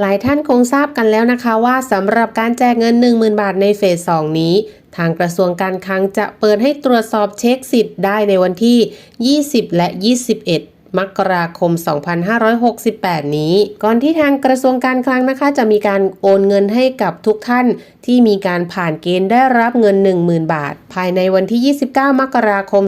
หลายท่านคงทราบกันแล้วนะคะว่าสำหรับการแจกเงิน 10,000 บาทในเฟส 2 นี้ ทางกระทรวงการคลังจะเปิดให้ตรวจสอบเช็คสิทธิ์ได้ในวันที่ 20 และ 21 มกราคม 2568 นี้ ก่อนที่ทางกระทรวงการคลังนะคะ จะมีการโอนเงินให้กับทุกท่าน ที่มีการผ่านเกณฑ์ได้รับเงิน 10,000 บาท ภายในวันที่ 29 มกราคม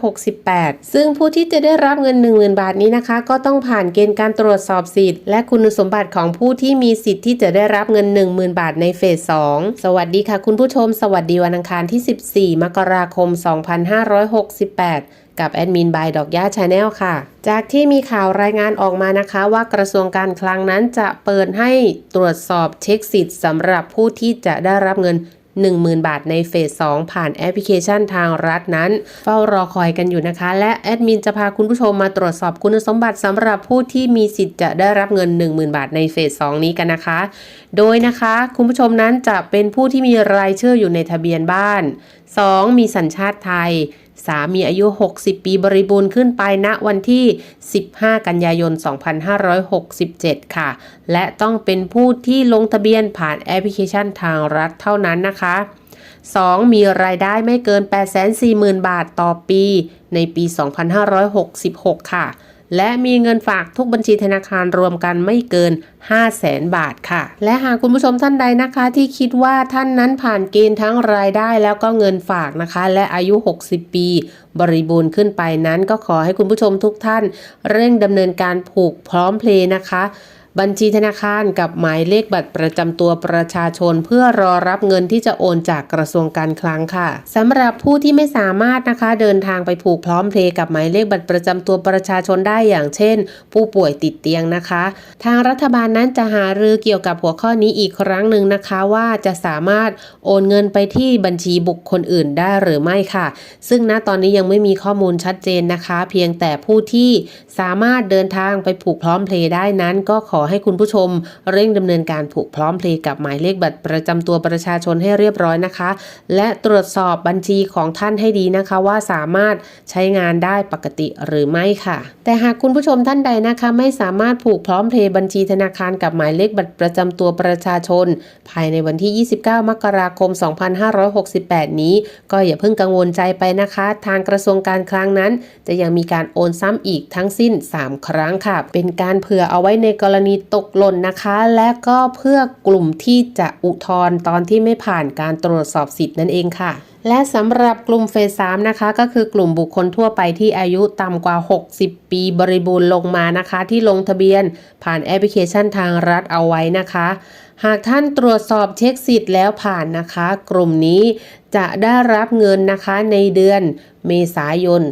2568 ซึ่งผู้ที่จะได้รับเงิน 10,000 บาทนี้นะคะ ก็ต้องผ่านเกณฑ์การตรวจสอบสิทธิ์ และคุณสมบัติของผู้ที่มีสิทธิ์ที่จะได้รับเงิน 10,000 บาทในเฟส 2 สวัสดีค่ะคุณผู้ชม สวัสดีวันอังคารที่ 14 มกราคม 2568 กับแอดมินบายดอกย่าชาแนลค่ะ จากที่มีข่าวรายงานออกมานะคะ ว่ากระทรวงการคลังนั้นจะเปิดให้ตรวจสอบเช็คสิทธิ์สำหรับผู้ที่จะได้รับเงิน10,000 บาทในเฟส 2 ผ่านแอปพลิเคชันทางรัฐนั้น เฝ้ารอคอยกันอยู่นะคะ และแอดมินจะพาคุณผู้ชมมาตรวจสอบคุณสมบัติสำหรับผู้ที่มีสิทธิ์จะได้รับเงิน 10,000 บาทในเฟส 2 นี้กันนะคะ โดยนะคะ คุณผู้ชมนั้นจะเป็นผู้ที่มีรายชื่ออยู่ในทะเบียนบ้าน 2. มีสัญชาติไทย 3. มีอายุ 60 ปีบริบูรณ์ขึ้นไปณวันที่ 15 กันยายน 2567 ค่ะ และต้องเป็นผู้ที่ลงทะเบียนผ่านแอปพลิเคชันทางรัฐเท่านั้นนะคะ 2. มีรายได้ไม่เกิน 840,000 บาทต่อปีในปี 2566 ค่ะ และมีเงินฝากทุกบัญชีธนาคารรวมกันไม่เกิน 5 0 0แสนบาทค่ะ และหากคุณผู้ชมท่านใดนะคะ ที่คิดว่าท่านนั้นผ่านเกณฑ์ทั้งรายได้แล้วก็เงินฝากนะคะ และอายุ 60 ปี บริบูรณ์ขึ้นไปนั้นก็ขอให้คุณผู้ชมทุกท่าน เร่งดำเนินการผูกพร้อมเพลย์นะคะ บัญชีธนาคารกับหมายเลขบัตรประจำตัวประชาชน เพื่อรอรับเงินที่จะโอนจากกระทรวงการคลังค่ะสำหรับผู้ที่ไม่สามารถนะคะ เดินทางไปผูกพร้อมเพลย์กับหมายเลขบัตรประจำตัวประชาชนได้อย่างเช่น ผู้ป่วยติดเตียงนะคะ ทางรัฐบาลนั้นจะหารือเกี่ยวกับหัวข้อนี้อีกครั้งหนึ่งนะคะว่าจะสามารถโอนเงินไปที่บัญชีบุคคลอื่นได้หรือไม่ค่ะ ซึ่งณตอนนี้ยังไม่มีข้อมูลชัดเจนนะคะ เพียงแต่ผู้ที่สามารถเดินทางไปผูกพร้อมเพลย์ได้นั้นก็ขออให้คุณผู้ชมเร่งดำเนินการผูกพร้อมเพลย์กับหมายเลขบัตรประจำตัวประชาชนให้เรียบร้อยนะคะ และตรวจสอบบัญชีของท่านให้ดีนะคะว่าสามารถใช้งานได้ปกติหรือไม่ค่ะ แต่หากคุณผู้ชมท่านใดนะคะ ไม่สามารถผูกพร้อมเพลย์บัญชีธนาคารกับหมายเลขบัตรประจำตัวประชาชน ภายในวันที่ 29 มกราคม 2568 นี้ ก็อย่าเพิ่งกังวลใจไปนะคะ ทางกระทรวงการคลังนั้น จะยังมีการโอนซ้ำอีกทั้งสิ้น 3 ครั้งค่ะ เป็นการเผื่อเอาไว้ในกรณีีตกหล่นนะคะ และก็เพื่อกลุ่มที่จะอุทธรณ์ตอนที่ไม่ผ่านการตรวจสอบสิทธิ์นั่นเองค่ะและสำหรับกลุ่มเฟส3นะคะ ก็คือกลุ่มบุคคลทั่วไปที่อายุต่ำกว่า 60 ปีบริบูรณ์ลงมานะคะ ที่ลงทะเบียนผ่านแอปพลิเคชันทางรัฐเอาไว้นะคะ หากท่านตรวจสอบเช็คสิทธิ์แล้วผ่านนะคะ กลุ่มนี้จะได้รับเงินนะคะในเดือนเมษายน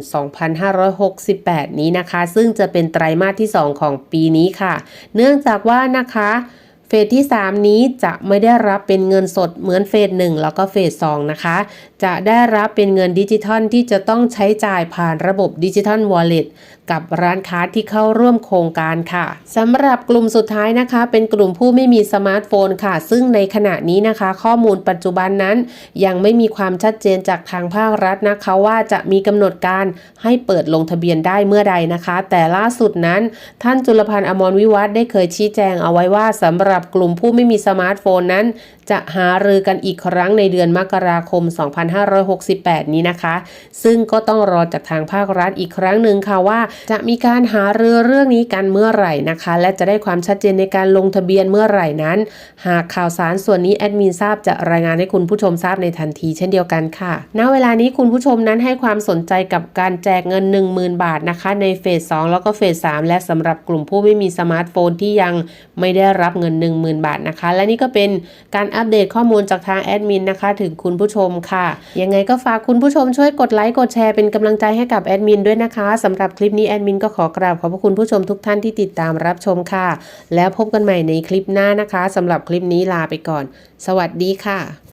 2568 นี้นะคะ ซึ่งจะเป็นไตรมาสที่ 2 ของปีนี้ค่ะ เนื่องจากว่านะคะ เฟสที่ 3 นี้จะไม่ได้รับเป็นเงินสดเหมือนเฟส1แล้วก็เฟส2นะคะ จะได้รับเป็นเงินดิจิทัลที่จะต้องใช้จ่ายผ่านระบบดิจิทัลวอลเล็ต กับร้านค้าที่เข้าร่วมโครงการค่ะสำหรับกลุ่มสุดท้ายนะคะ เป็นกลุ่มผู้ไม่มีสมาร์ทโฟนค่ะ ซึ่งในขณะนี้นะคะ ข้อมูลปัจจุบันนั้น ยังไม่มีความชัดเจนจากทางภาครัฐนะคะ ว่าจะมีกำหนดการให้เปิดลงทะเบียนได้เมื่อใดนะคะ แต่ล่าสุดนั้น ท่านจุลพันธ์อมรวิวัฒน์ได้เคยชี้แจงเอาไว้ว่าสำหรับกลุ่มผู้ไม่มีสมาร์ทโฟนนั้น จะหารือกันอีกครั้งในเดือนมกราคม 2568 นี้นะคะ ซึ่งก็ต้องรอจากทางภาครัฐอีกครั้งหนึ่งค่ะว่าจะมีการหาเรือเรื่องนี้กันเมื่อไหร่นะคะ และจะได้ความชัดเจนในการลงทะเบียนเมื่อไหร่นั้น หากข่าวสารส่วนนี้แอดมินทราบจะรายงานให้คุณผู้ชมทราบในทันทีเช่นเดียวกันค่ะ ณ เวลานี้คุณผู้ชมนั้นให้ความสนใจกับการแจกเงิน 10,000 บาทนะคะในเฟส2แล้วก็เฟส3และสำหรับกลุ่มผู้ไม่มีสมาร์ทโฟนที่ยังไม่ได้รับเงิน 10,000 บาทนะคะ และนี่ก็เป็นการอัปเดตข้อมูลจากทางแอดมินนะคะ ถึงคุณผู้ชมค่ะยังไงก็ฝากคุณผู้ชมช่วยกดไลค์กดแชร์เป็นกำลังใจให้กับแอดมินด้วยนะคะสำหรับคลิปนี้แอดมินก็ขอกราบขอบพระคุณผู้ชมทุกท่านที่ติดตามรับชมค่ะ แล้วพบกันใหม่ในคลิปหน้านะคะสำหรับคลิปนี้ลาไปก่อน สวัสดีค่ะ